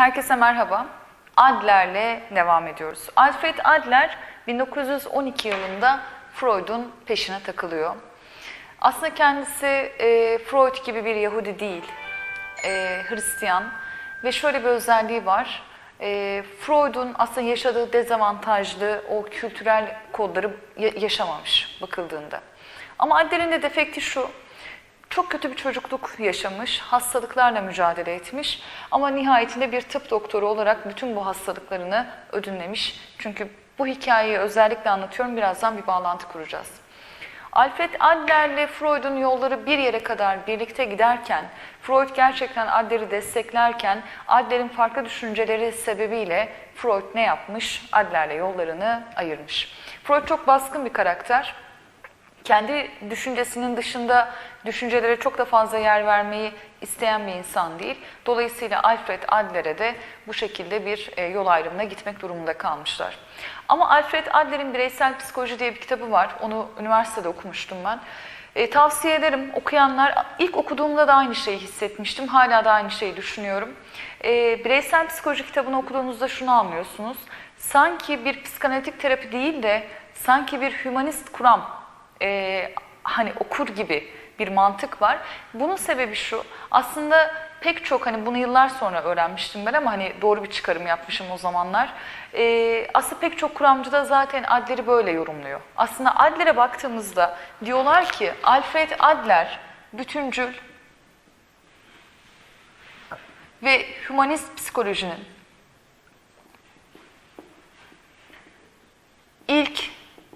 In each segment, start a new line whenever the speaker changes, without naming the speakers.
Herkese merhaba. Adler'le devam ediyoruz. Alfred Adler 1912 yılında Freud'un peşine takılıyor. Aslında kendisi e, Freud gibi bir Yahudi değil, e, Hristiyan ve şöyle bir özelliği var. E, Freud'un aslında yaşadığı dezavantajlı o kültürel kodları ya- yaşamamış bakıldığında. Ama Adler'in de defekti şu, çok kötü bir çocukluk yaşamış, hastalıklarla mücadele etmiş ama nihayetinde bir tıp doktoru olarak bütün bu hastalıklarını ödünlemiş. Çünkü bu hikayeyi özellikle anlatıyorum, birazdan bir bağlantı kuracağız. Alfred Adler'le Freud'un yolları bir yere kadar birlikte giderken, Freud gerçekten Adler'i desteklerken, Adler'in farklı düşünceleri sebebiyle Freud ne yapmış? Adler'le yollarını ayırmış. Freud çok baskın bir karakter kendi düşüncesinin dışında düşüncelere çok da fazla yer vermeyi isteyen bir insan değil. Dolayısıyla Alfred Adler'e de bu şekilde bir e, yol ayrımına gitmek durumunda kalmışlar. Ama Alfred Adler'in Bireysel Psikoloji diye bir kitabı var. Onu üniversitede okumuştum ben. E, tavsiye ederim okuyanlar. İlk okuduğumda da aynı şeyi hissetmiştim. Hala da aynı şeyi düşünüyorum. E, Bireysel Psikoloji kitabını okuduğunuzda şunu anlıyorsunuz. Sanki bir psikanalitik terapi değil de sanki bir hümanist kuram e, hani okur gibi bir mantık var. Bunun sebebi şu, aslında pek çok hani bunu yıllar sonra öğrenmiştim ben ama hani doğru bir çıkarım yapmışım o zamanlar. E, aslında pek çok kuramcı da zaten Adler'i böyle yorumluyor. Aslında Adler'e baktığımızda diyorlar ki Alfred Adler bütüncül ve hümanist psikolojinin ilk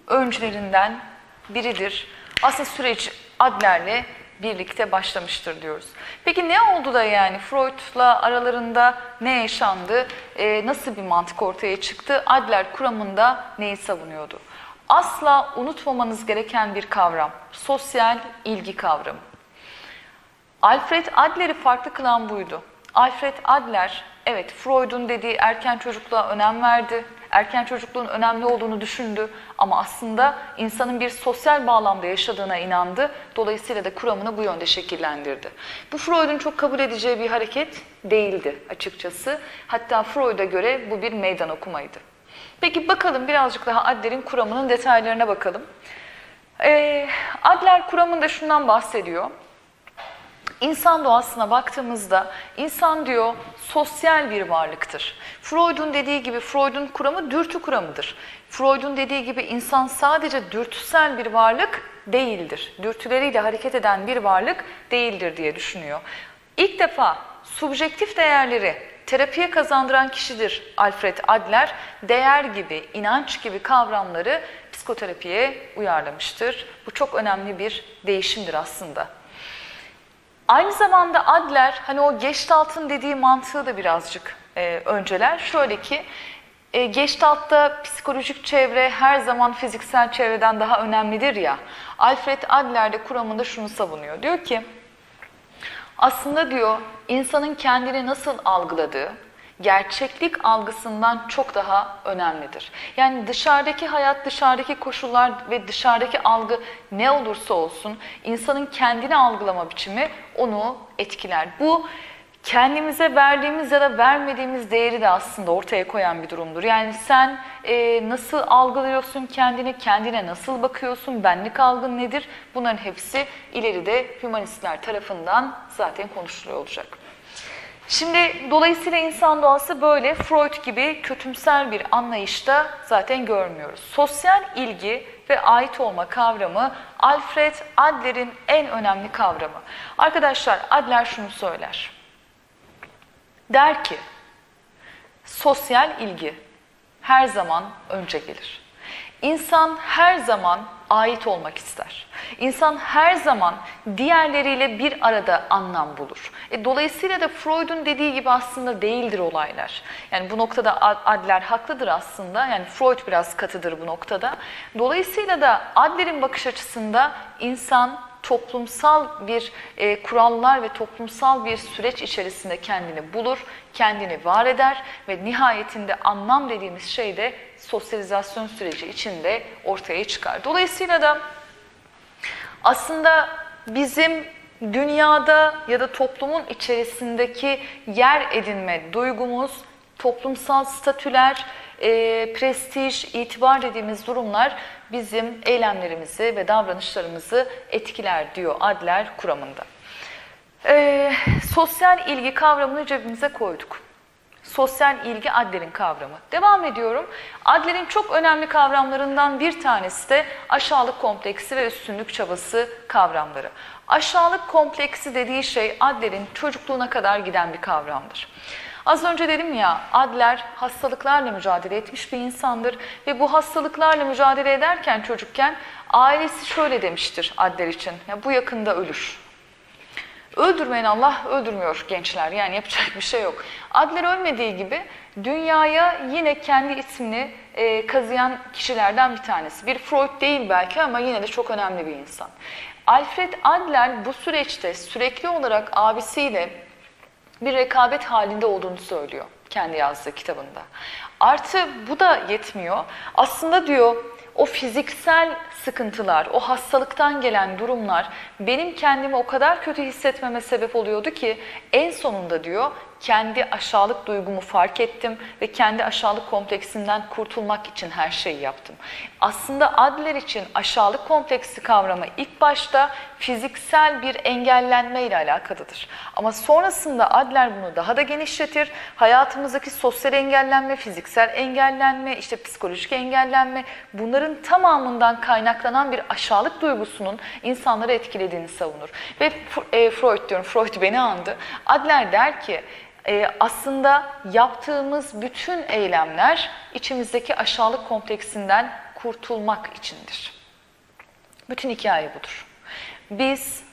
öncülerinden biridir. Aslında süreç Adler'le birlikte başlamıştır diyoruz. Peki ne oldu da yani Freud'la aralarında ne yaşandı? Ee, nasıl bir mantık ortaya çıktı? Adler kuramında neyi savunuyordu? Asla unutmamanız gereken bir kavram. Sosyal ilgi kavramı. Alfred Adler'i farklı kılan buydu. Alfred Adler, evet Freud'un dediği erken çocukluğa önem verdi. Erken çocukluğun önemli olduğunu düşündü ama aslında insanın bir sosyal bağlamda yaşadığına inandı. Dolayısıyla da kuramını bu yönde şekillendirdi. Bu Freud'un çok kabul edeceği bir hareket değildi açıkçası. Hatta Freud'a göre bu bir meydan okumaydı. Peki bakalım birazcık daha Adler'in kuramının detaylarına bakalım. Ee, Adler kuramında şundan bahsediyor. İnsan doğasına baktığımızda insan diyor sosyal bir varlıktır. Freud'un dediği gibi Freud'un kuramı dürtü kuramıdır. Freud'un dediği gibi insan sadece dürtüsel bir varlık değildir. Dürtüleriyle hareket eden bir varlık değildir diye düşünüyor. İlk defa subjektif değerleri terapiye kazandıran kişidir Alfred Adler. Değer gibi, inanç gibi kavramları psikoterapiye uyarlamıştır. Bu çok önemli bir değişimdir aslında. Aynı zamanda Adler hani o Gestalt'ın dediği mantığı da birazcık e, önceler. Şöyle ki e, Gestalt'ta psikolojik çevre her zaman fiziksel çevreden daha önemlidir ya. Alfred Adler de kuramında şunu savunuyor. Diyor ki aslında diyor insanın kendini nasıl algıladığı gerçeklik algısından çok daha önemlidir. Yani dışarıdaki hayat, dışarıdaki koşullar ve dışarıdaki algı ne olursa olsun insanın kendini algılama biçimi onu etkiler. Bu kendimize verdiğimiz ya da vermediğimiz değeri de aslında ortaya koyan bir durumdur. Yani sen e, nasıl algılıyorsun kendini, kendine nasıl bakıyorsun, benlik algın nedir? Bunların hepsi ileride hümanistler tarafından zaten konuşuluyor olacak. Şimdi dolayısıyla insan doğası böyle Freud gibi kötümser bir anlayışta zaten görmüyoruz. Sosyal ilgi ve ait olma kavramı Alfred Adler'in en önemli kavramı. Arkadaşlar Adler şunu söyler. Der ki sosyal ilgi her zaman önce gelir. İnsan her zaman ait olmak ister. İnsan her zaman diğerleriyle bir arada anlam bulur. E, dolayısıyla da Freud'un dediği gibi aslında değildir olaylar. Yani bu noktada Ad- Adler haklıdır aslında. Yani Freud biraz katıdır bu noktada. Dolayısıyla da Adler'in bakış açısında insan toplumsal bir e, kurallar ve toplumsal bir süreç içerisinde kendini bulur, kendini var eder ve nihayetinde anlam dediğimiz şey de sosyalizasyon süreci içinde ortaya çıkar. Dolayısıyla da aslında bizim dünyada ya da toplumun içerisindeki yer edinme duygumuz, toplumsal statüler, e, prestij, itibar dediğimiz durumlar bizim eylemlerimizi ve davranışlarımızı etkiler diyor Adler kuramında. E, sosyal ilgi kavramını cebimize koyduk. Sosyal ilgi Adler'in kavramı. Devam ediyorum. Adler'in çok önemli kavramlarından bir tanesi de aşağılık kompleksi ve üstünlük çabası kavramları. Aşağılık kompleksi dediği şey Adler'in çocukluğuna kadar giden bir kavramdır. Az önce dedim ya Adler hastalıklarla mücadele etmiş bir insandır ve bu hastalıklarla mücadele ederken çocukken ailesi şöyle demiştir Adler için. Ya bu yakında ölür. Öldürmeyen Allah öldürmüyor gençler yani yapacak bir şey yok. Adler ölmediği gibi dünyaya yine kendi ismini e, kazıyan kişilerden bir tanesi. Bir Freud değil belki ama yine de çok önemli bir insan. Alfred Adler bu süreçte sürekli olarak abisiyle bir rekabet halinde olduğunu söylüyor kendi yazdığı kitabında. Artı bu da yetmiyor. Aslında diyor o fiziksel sıkıntılar, o hastalıktan gelen durumlar benim kendimi o kadar kötü hissetmeme sebep oluyordu ki en sonunda diyor kendi aşağılık duygumu fark ettim ve kendi aşağılık kompleksinden kurtulmak için her şeyi yaptım. Aslında Adler için aşağılık kompleksi kavramı ilk başta fiziksel bir engellenme ile alakalıdır. Ama sonrasında Adler bunu daha da genişletir. Hayatımızdaki sosyal engellenme, fiziksel engellenme, işte psikolojik engellenme bunların tamamından kaynaklanan bir aşağılık duygusunun insanları etkilediğini savunur. Ve e, Freud diyorum, Freud beni andı. Adler der ki e, aslında yaptığımız bütün eylemler içimizdeki aşağılık kompleksinden kurtulmak içindir. Bütün hikaye budur. Biz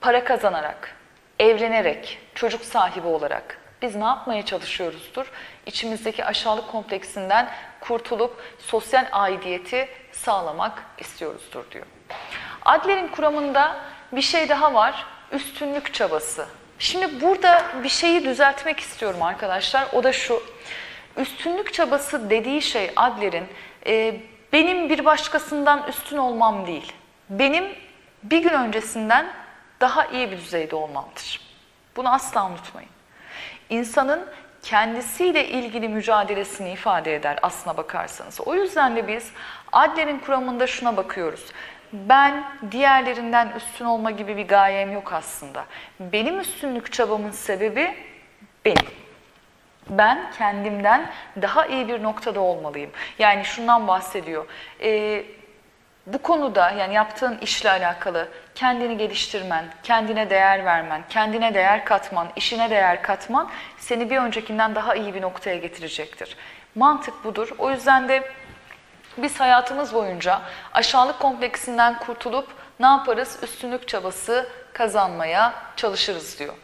para kazanarak, evlenerek, çocuk sahibi olarak biz ne yapmaya çalışıyoruzdur? İçimizdeki aşağılık kompleksinden kurtulup sosyal aidiyeti sağlamak istiyoruzdur diyor. Adler'in kuramında bir şey daha var, üstünlük çabası. Şimdi burada bir şeyi düzeltmek istiyorum arkadaşlar. O da şu. Üstünlük çabası dediği şey Adler'in e, benim bir başkasından üstün olmam değil. Benim bir gün öncesinden daha iyi bir düzeyde olmamdır. Bunu asla unutmayın. İnsanın kendisiyle ilgili mücadelesini ifade eder aslına bakarsanız. O yüzden de biz Adler'in kuramında şuna bakıyoruz. Ben diğerlerinden üstün olma gibi bir gayem yok aslında. Benim üstünlük çabamın sebebi benim. Ben kendimden daha iyi bir noktada olmalıyım. Yani şundan bahsediyor. Ee, bu konuda yani yaptığın işle alakalı kendini geliştirmen, kendine değer vermen, kendine değer katman, işine değer katman seni bir öncekinden daha iyi bir noktaya getirecektir. Mantık budur. O yüzden de biz hayatımız boyunca aşağılık kompleksinden kurtulup ne yaparız? Üstünlük çabası kazanmaya çalışırız diyor.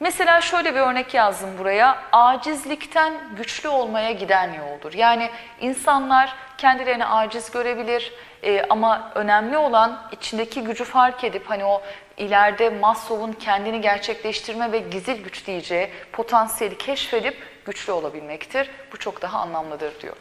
Mesela şöyle bir örnek yazdım buraya. Acizlikten güçlü olmaya giden yoldur. Yani insanlar kendilerini aciz görebilir e, ama önemli olan içindeki gücü fark edip hani o ileride Maslow'un kendini gerçekleştirme ve gizil güç diyeceği potansiyeli keşfedip güçlü olabilmektir. Bu çok daha anlamlıdır diyor.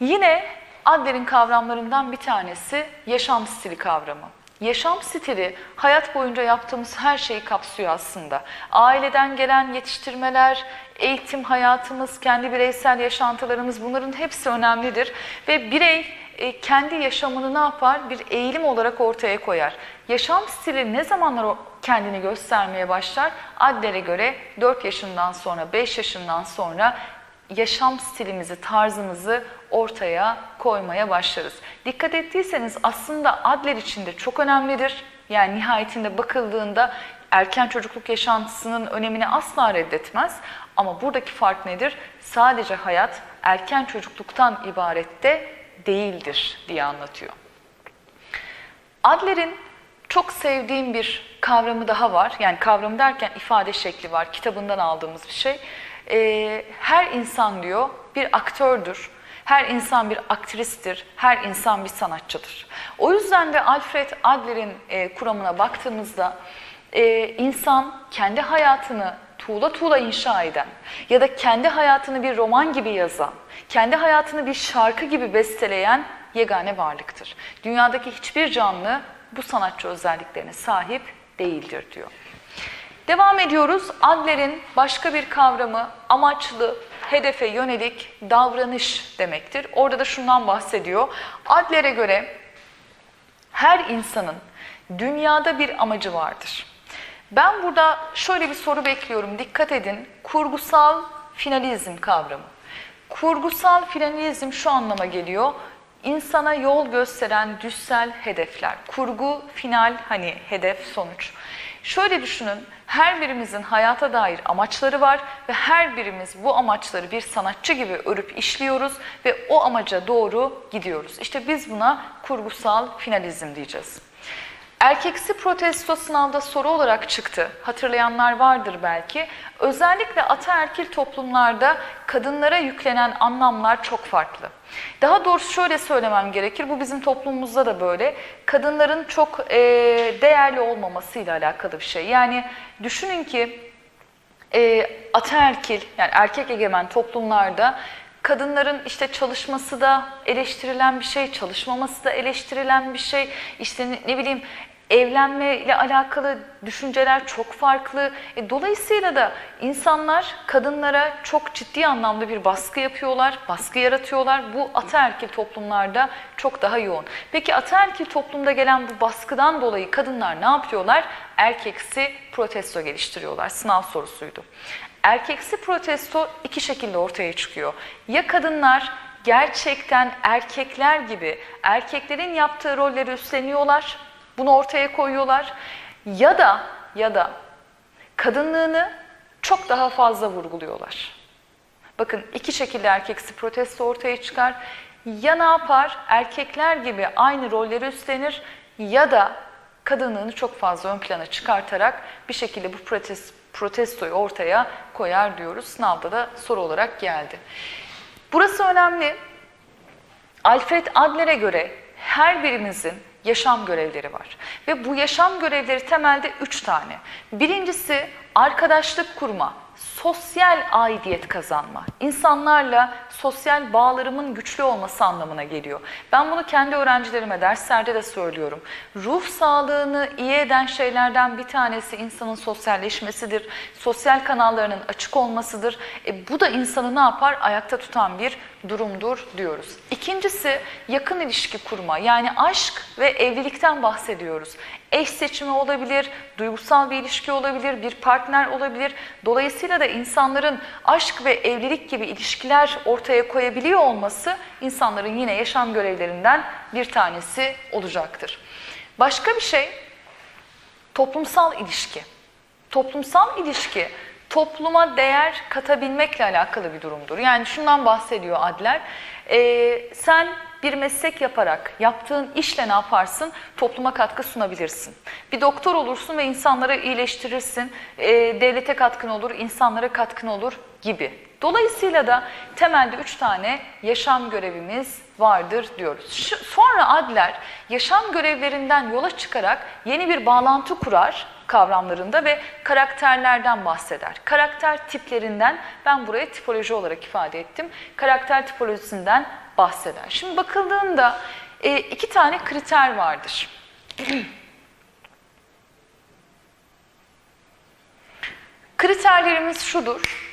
Yine Adler'in kavramlarından bir tanesi yaşam stili kavramı. Yaşam stili hayat boyunca yaptığımız her şeyi kapsıyor aslında. Aileden gelen yetiştirmeler, eğitim hayatımız, kendi bireysel yaşantılarımız bunların hepsi önemlidir. Ve birey e, kendi yaşamını ne yapar? Bir eğilim olarak ortaya koyar. Yaşam stili ne zamanlar kendini göstermeye başlar? Adler'e göre 4 yaşından sonra, 5 yaşından sonra yaşam stilimizi, tarzımızı ortaya koymaya başlarız. Dikkat ettiyseniz aslında Adler için de çok önemlidir. Yani nihayetinde bakıldığında erken çocukluk yaşantısının önemini asla reddetmez. Ama buradaki fark nedir? Sadece hayat erken çocukluktan ibaret de değildir diye anlatıyor. Adler'in çok sevdiğim bir kavramı daha var. Yani kavramı derken ifade şekli var. Kitabından aldığımız bir şey. Ee, her insan diyor bir aktördür. Her insan bir aktristir, her insan bir sanatçıdır. O yüzden de Alfred Adler'in e, kuramına baktığımızda e, insan kendi hayatını tuğla tuğla inşa eden ya da kendi hayatını bir roman gibi yazan, kendi hayatını bir şarkı gibi besteleyen yegane varlıktır. Dünyadaki hiçbir canlı bu sanatçı özelliklerine sahip değildir diyor. Devam ediyoruz. Adler'in başka bir kavramı amaçlı, hedefe yönelik davranış demektir. Orada da şundan bahsediyor. Adler'e göre her insanın dünyada bir amacı vardır. Ben burada şöyle bir soru bekliyorum. Dikkat edin. Kurgusal finalizm kavramı. Kurgusal finalizm şu anlama geliyor. İnsana yol gösteren düşsel hedefler. Kurgu, final, hani hedef, sonuç. Şöyle düşünün, her birimizin hayata dair amaçları var ve her birimiz bu amaçları bir sanatçı gibi örüp işliyoruz ve o amaca doğru gidiyoruz. İşte biz buna kurgusal finalizm diyeceğiz. Erkeksi protesto sınavda soru olarak çıktı. Hatırlayanlar vardır belki. Özellikle ataerkil toplumlarda kadınlara yüklenen anlamlar çok farklı. Daha doğrusu şöyle söylemem gerekir, bu bizim toplumumuzda da böyle. Kadınların çok e, değerli olmamasıyla alakalı bir şey. Yani düşünün ki e, ataerkil yani erkek egemen toplumlarda kadınların işte çalışması da eleştirilen bir şey, çalışmaması da eleştirilen bir şey. İşte ne, ne bileyim evlenme ile alakalı düşünceler çok farklı. E, dolayısıyla da insanlar kadınlara çok ciddi anlamda bir baskı yapıyorlar, baskı yaratıyorlar. Bu ataerkil toplumlarda çok daha yoğun. Peki ataerkil toplumda gelen bu baskıdan dolayı kadınlar ne yapıyorlar? Erkeksi protesto geliştiriyorlar. Sınav sorusuydu. Erkeksi protesto iki şekilde ortaya çıkıyor. Ya kadınlar gerçekten erkekler gibi erkeklerin yaptığı rolleri üstleniyorlar, bunu ortaya koyuyorlar ya da ya da kadınlığını çok daha fazla vurguluyorlar. Bakın iki şekilde erkeksi protesto ortaya çıkar. Ya ne yapar? Erkekler gibi aynı rolleri üstlenir ya da kadınlığını çok fazla ön plana çıkartarak bir şekilde bu protest, protestoyu ortaya koyar diyoruz. Sınavda da soru olarak geldi. Burası önemli. Alfred Adler'e göre her birimizin yaşam görevleri var. Ve bu yaşam görevleri temelde üç tane. Birincisi arkadaşlık kurma, sosyal aidiyet kazanma. İnsanlarla sosyal bağlarımın güçlü olması anlamına geliyor. Ben bunu kendi öğrencilerime derslerde de söylüyorum. Ruh sağlığını iyi eden şeylerden bir tanesi insanın sosyalleşmesidir. Sosyal kanallarının açık olmasıdır. E, bu da insanı ne yapar? Ayakta tutan bir durumdur diyoruz. İkincisi yakın ilişki kurma. Yani aşk ve evlilikten bahsediyoruz. Eş seçimi olabilir, duygusal bir ilişki olabilir, bir partner olabilir. Dolayısıyla da insanların aşk ve evlilik gibi ilişkiler ortaya koyabiliyor olması insanların yine yaşam görevlerinden bir tanesi olacaktır. Başka bir şey toplumsal ilişki. Toplumsal ilişki topluma değer katabilmekle alakalı bir durumdur. Yani şundan bahsediyor Adler. Ee, sen bir meslek yaparak, yaptığın işle ne yaparsın? Topluma katkı sunabilirsin. Bir doktor olursun ve insanları iyileştirirsin. Ee, devlete katkın olur, insanlara katkın olur gibi. Dolayısıyla da temelde üç tane yaşam görevimiz vardır diyoruz. Şu, sonra Adler yaşam görevlerinden yola çıkarak yeni bir bağlantı kurar kavramlarında ve karakterlerden bahseder. Karakter tiplerinden ben buraya tipoloji olarak ifade ettim. Karakter tipolojisinden bahseder. Şimdi bakıldığında e, iki tane kriter vardır. Kriterlerimiz şudur.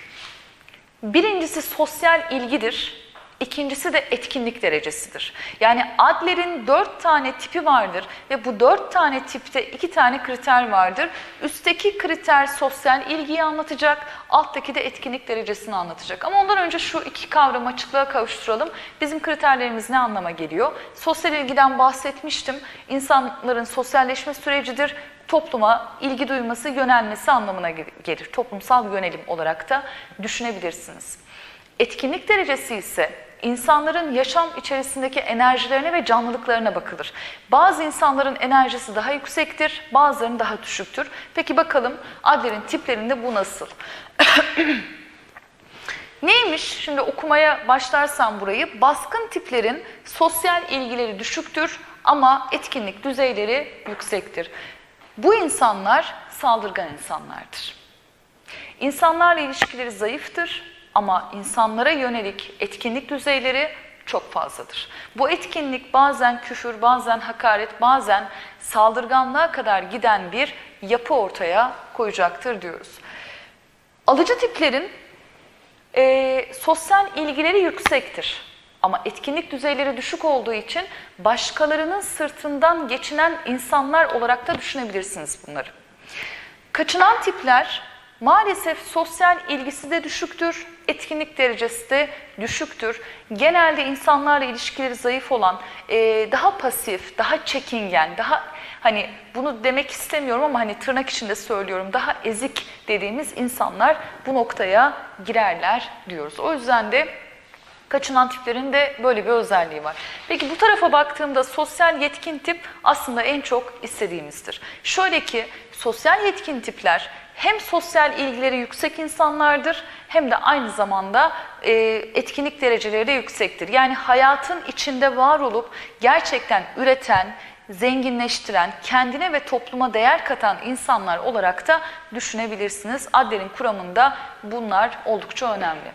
Birincisi sosyal ilgidir. İkincisi de etkinlik derecesidir. Yani Adler'in dört tane tipi vardır ve bu dört tane tipte iki tane kriter vardır. Üstteki kriter sosyal ilgiyi anlatacak, alttaki de etkinlik derecesini anlatacak. Ama ondan önce şu iki kavramı açıklığa kavuşturalım. Bizim kriterlerimiz ne anlama geliyor? Sosyal ilgiden bahsetmiştim. İnsanların sosyalleşme sürecidir topluma ilgi duyması, yönelmesi anlamına gelir. Toplumsal yönelim olarak da düşünebilirsiniz. Etkinlik derecesi ise insanların yaşam içerisindeki enerjilerine ve canlılıklarına bakılır. Bazı insanların enerjisi daha yüksektir, bazılarının daha düşüktür. Peki bakalım Adler'in tiplerinde bu nasıl? Neymiş? Şimdi okumaya başlarsam burayı, baskın tiplerin sosyal ilgileri düşüktür ama etkinlik düzeyleri yüksektir. Bu insanlar saldırgan insanlardır. İnsanlarla ilişkileri zayıftır ama insanlara yönelik etkinlik düzeyleri çok fazladır. Bu etkinlik bazen küfür, bazen hakaret, bazen saldırganlığa kadar giden bir yapı ortaya koyacaktır diyoruz. Alıcı tiplerin e, sosyal ilgileri yüksektir. Ama etkinlik düzeyleri düşük olduğu için başkalarının sırtından geçinen insanlar olarak da düşünebilirsiniz bunları. Kaçınan tipler maalesef sosyal ilgisi de düşüktür, etkinlik derecesi de düşüktür. Genelde insanlarla ilişkileri zayıf olan, e, daha pasif, daha çekingen, daha hani bunu demek istemiyorum ama hani tırnak içinde söylüyorum, daha ezik dediğimiz insanlar bu noktaya girerler diyoruz. O yüzden de Kaçınan tiplerin de böyle bir özelliği var. Peki bu tarafa baktığımda sosyal yetkin tip aslında en çok istediğimizdir. Şöyle ki sosyal yetkin tipler hem sosyal ilgileri yüksek insanlardır hem de aynı zamanda e, etkinlik dereceleri de yüksektir. Yani hayatın içinde var olup gerçekten üreten, zenginleştiren, kendine ve topluma değer katan insanlar olarak da düşünebilirsiniz. Adler'in kuramında bunlar oldukça önemli.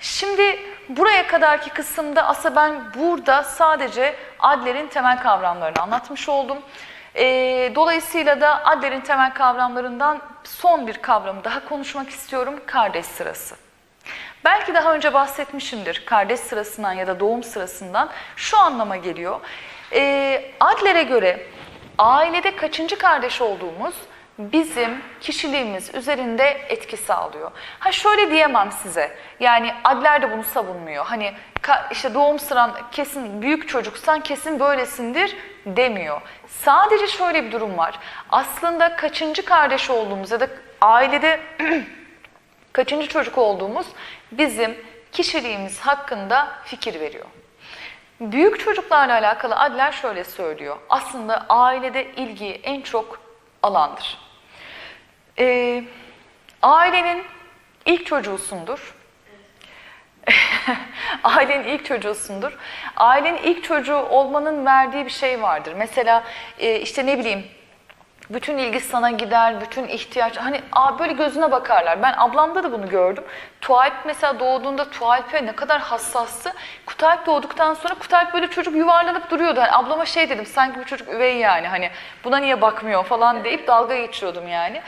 Şimdi buraya kadarki kısımda aslında ben burada sadece Adler'in temel kavramlarını anlatmış oldum. E, dolayısıyla da Adler'in temel kavramlarından son bir kavramı daha konuşmak istiyorum. Kardeş sırası. Belki daha önce bahsetmişimdir kardeş sırasından ya da doğum sırasından şu anlama geliyor. E, Adler'e göre ailede kaçıncı kardeş olduğumuz bizim kişiliğimiz üzerinde etki sağlıyor. Ha şöyle diyemem size. Yani Adler de bunu savunmuyor. Hani işte doğum sıran kesin büyük çocuksan kesin böylesindir demiyor. Sadece şöyle bir durum var. Aslında kaçıncı kardeş olduğumuz ya da ailede kaçıncı çocuk olduğumuz bizim kişiliğimiz hakkında fikir veriyor. Büyük çocuklarla alakalı Adler şöyle söylüyor. Aslında ailede ilgiyi en çok alandır. Ee, ailenin ilk çocuğusundur. ailenin ilk çocuğusundur. Ailenin ilk çocuğu olmanın verdiği bir şey vardır. Mesela e, işte ne bileyim bütün ilgi sana gider, bütün ihtiyaç. Hani böyle gözüne bakarlar. Ben ablamda da bunu gördüm. Tualp mesela doğduğunda Tualp'e ne kadar hassastı. Kutalp doğduktan sonra Kutalp böyle çocuk yuvarlanıp duruyordu. Hani ablama şey dedim sanki bu çocuk üvey yani. Hani buna niye bakmıyor falan deyip dalga geçiyordum yani.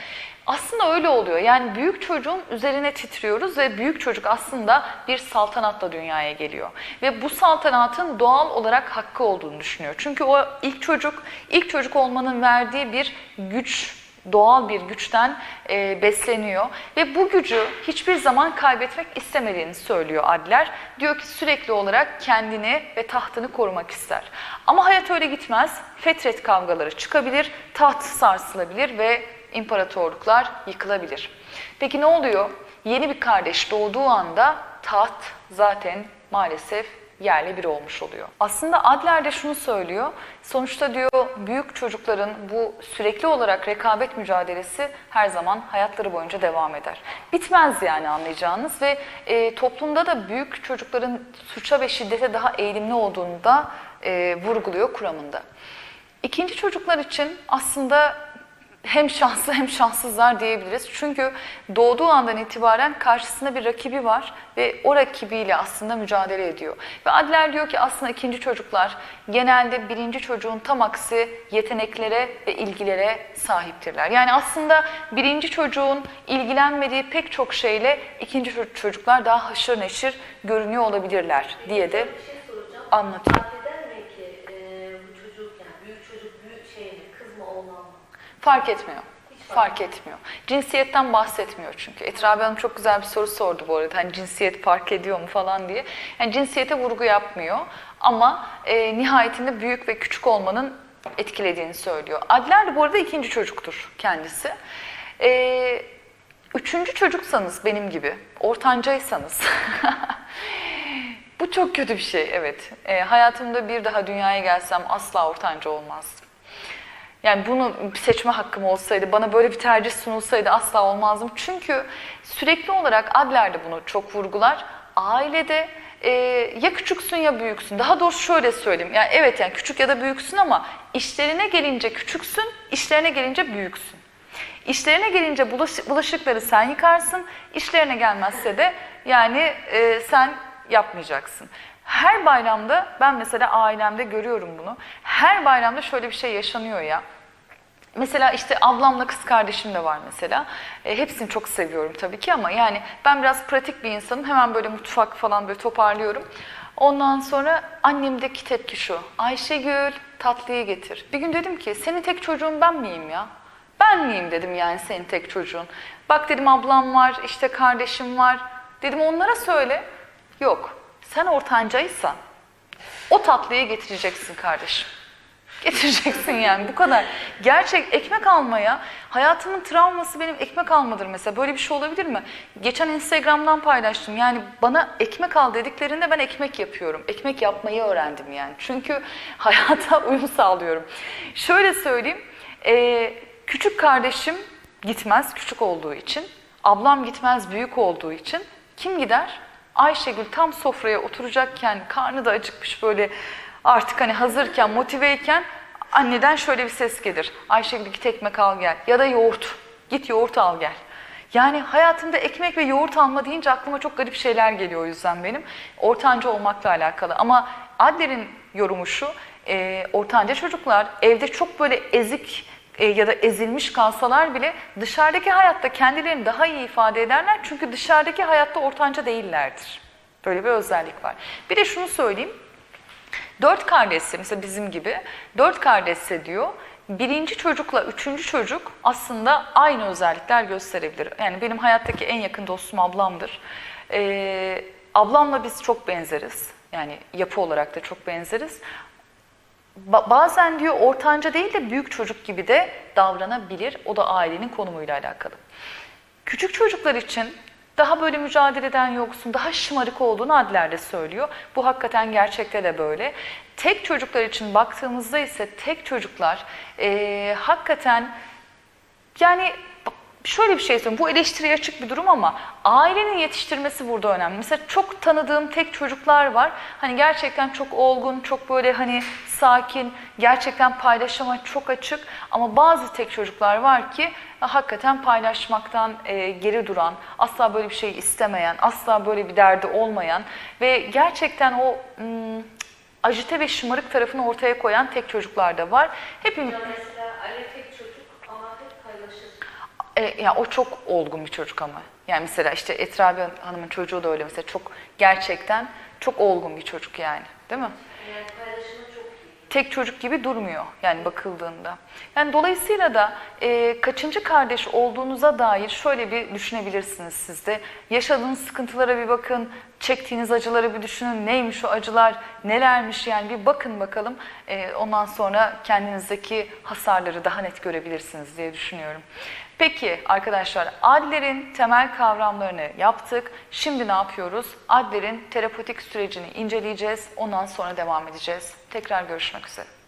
Aslında öyle oluyor. Yani büyük çocuğun üzerine titriyoruz ve büyük çocuk aslında bir saltanatla dünyaya geliyor. Ve bu saltanatın doğal olarak hakkı olduğunu düşünüyor. Çünkü o ilk çocuk, ilk çocuk olmanın verdiği bir güç, doğal bir güçten e, besleniyor. Ve bu gücü hiçbir zaman kaybetmek istemediğini söylüyor Adler. Diyor ki sürekli olarak kendini ve tahtını korumak ister. Ama hayat öyle gitmez. Fetret kavgaları çıkabilir, taht sarsılabilir ve imparatorluklar yıkılabilir. Peki ne oluyor? Yeni bir kardeş doğduğu anda taht zaten maalesef yerli bir olmuş oluyor. Aslında Adler de şunu söylüyor. Sonuçta diyor büyük çocukların bu sürekli olarak rekabet mücadelesi her zaman hayatları boyunca devam eder. Bitmez yani anlayacağınız ve e, toplumda da büyük çocukların suça ve şiddete daha eğilimli olduğunu da e, vurguluyor kuramında. İkinci çocuklar için aslında hem şanslı hem şanssızlar diyebiliriz. Çünkü doğduğu andan itibaren karşısında bir rakibi var ve o rakibiyle aslında mücadele ediyor. Ve Adler diyor ki aslında ikinci çocuklar genelde birinci çocuğun tam aksi yeteneklere ve ilgilere sahiptirler. Yani aslında birinci çocuğun ilgilenmediği pek çok şeyle ikinci çocuklar daha haşır neşir görünüyor olabilirler diye de anlatıyor. Fark etmiyor. fark etmiyor. Cinsiyetten bahsetmiyor çünkü. Etrabi Hanım çok güzel bir soru sordu bu arada. Hani cinsiyet fark ediyor mu falan diye. Yani cinsiyete vurgu yapmıyor ama e, nihayetinde büyük ve küçük olmanın etkilediğini söylüyor. Adler bu arada ikinci çocuktur kendisi. E, üçüncü çocuksanız benim gibi, ortancaysanız bu çok kötü bir şey evet. E, hayatımda bir daha dünyaya gelsem asla ortanca olmazdım. Yani bunu seçme hakkım olsaydı, bana böyle bir tercih sunulsaydı asla olmazdım. Çünkü sürekli olarak Adler de bunu çok vurgular. Ailede e, ya küçüksün ya büyüksün. Daha doğrusu şöyle söyleyeyim. Yani evet yani küçük ya da büyüksün ama işlerine gelince küçüksün, işlerine gelince büyüksün. İşlerine gelince bulaş, bulaşıkları sen yıkarsın, işlerine gelmezse de yani e, sen yapmayacaksın. Her bayramda ben mesela ailemde görüyorum bunu. Her bayramda şöyle bir şey yaşanıyor ya. Mesela işte ablamla kız kardeşim de var mesela. E, hepsini çok seviyorum tabii ki ama yani ben biraz pratik bir insanım. Hemen böyle mutfak falan böyle toparlıyorum. Ondan sonra annemdeki tepki şu. Ayşegül tatlıyı getir. Bir gün dedim ki senin tek çocuğun ben miyim ya? Ben miyim dedim yani senin tek çocuğun. Bak dedim ablam var, işte kardeşim var. Dedim onlara söyle. Yok. Sen ortancaysan o tatlıyı getireceksin kardeşim. Getireceksin yani bu kadar. Gerçek ekmek almaya, hayatımın travması benim ekmek almadır mesela. Böyle bir şey olabilir mi? Geçen Instagram'dan paylaştım. Yani bana ekmek al dediklerinde ben ekmek yapıyorum. Ekmek yapmayı öğrendim yani. Çünkü hayata uyum sağlıyorum. Şöyle söyleyeyim. e, küçük kardeşim gitmez küçük olduğu için. Ablam gitmez büyük olduğu için. Kim gider? Ayşegül tam sofraya oturacakken karnı da acıkmış böyle artık hani hazırken motiveyken anneden şöyle bir ses gelir. Ayşegül git ekmek al gel ya da yoğurt git yoğurt al gel. Yani hayatımda ekmek ve yoğurt alma deyince aklıma çok garip şeyler geliyor o yüzden benim. Ortanca olmakla alakalı ama Adler'in yorumu şu e, ortanca çocuklar evde çok böyle ezik e, ya da ezilmiş kalsalar bile dışarıdaki hayatta kendilerini daha iyi ifade ederler. Çünkü dışarıdaki hayatta ortanca değillerdir. Böyle bir özellik var. Bir de şunu söyleyeyim. Dört kardeşse mesela bizim gibi dört kardeşse diyor birinci çocukla üçüncü çocuk aslında aynı özellikler gösterebilir. Yani benim hayattaki en yakın dostum ablamdır. Ee, ablamla biz çok benzeriz. Yani yapı olarak da çok benzeriz. Ba- bazen diyor ortanca değil de büyük çocuk gibi de davranabilir. O da ailenin konumuyla alakalı. Küçük çocuklar için daha böyle mücadeleden yoksun, daha şımarık olduğunu Adler de söylüyor. Bu hakikaten gerçekte de böyle. Tek çocuklar için baktığımızda ise tek çocuklar eee, hakikaten yani şöyle bir şey söyleyeyim. Bu eleştiriye açık bir durum ama ailenin yetiştirmesi burada önemli. Mesela çok tanıdığım tek çocuklar var. Hani gerçekten çok olgun, çok böyle hani sakin, gerçekten paylaşıma çok açık. Ama bazı tek çocuklar var ki hakikaten paylaşmaktan e, geri duran, asla böyle bir şey istemeyen, asla böyle bir derdi olmayan ve gerçekten o ım, ajite ve şımarık tarafını ortaya koyan tek çocuklar da var. Hepimiz
Mesela Ali tek çocuk ama hep paylaşır.
E, ya o çok olgun bir çocuk ama. Yani mesela işte Etrabi Hanım'ın çocuğu da öyle mesela çok gerçekten çok olgun bir çocuk yani. Değil mi?
Yani çok.
Tek çocuk gibi durmuyor yani bakıldığında. Yani dolayısıyla da e, kaçıncı kardeş olduğunuza dair şöyle bir düşünebilirsiniz siz de. Yaşadığınız sıkıntılara bir bakın, çektiğiniz acıları bir düşünün. Neymiş o acılar, nelermiş yani bir bakın bakalım. E, ondan sonra kendinizdeki hasarları daha net görebilirsiniz diye düşünüyorum. Peki arkadaşlar Adler'in temel kavramlarını yaptık. Şimdi ne yapıyoruz? Adler'in terapötik sürecini inceleyeceğiz. Ondan sonra devam edeceğiz. Tekrar görüşmek üzere.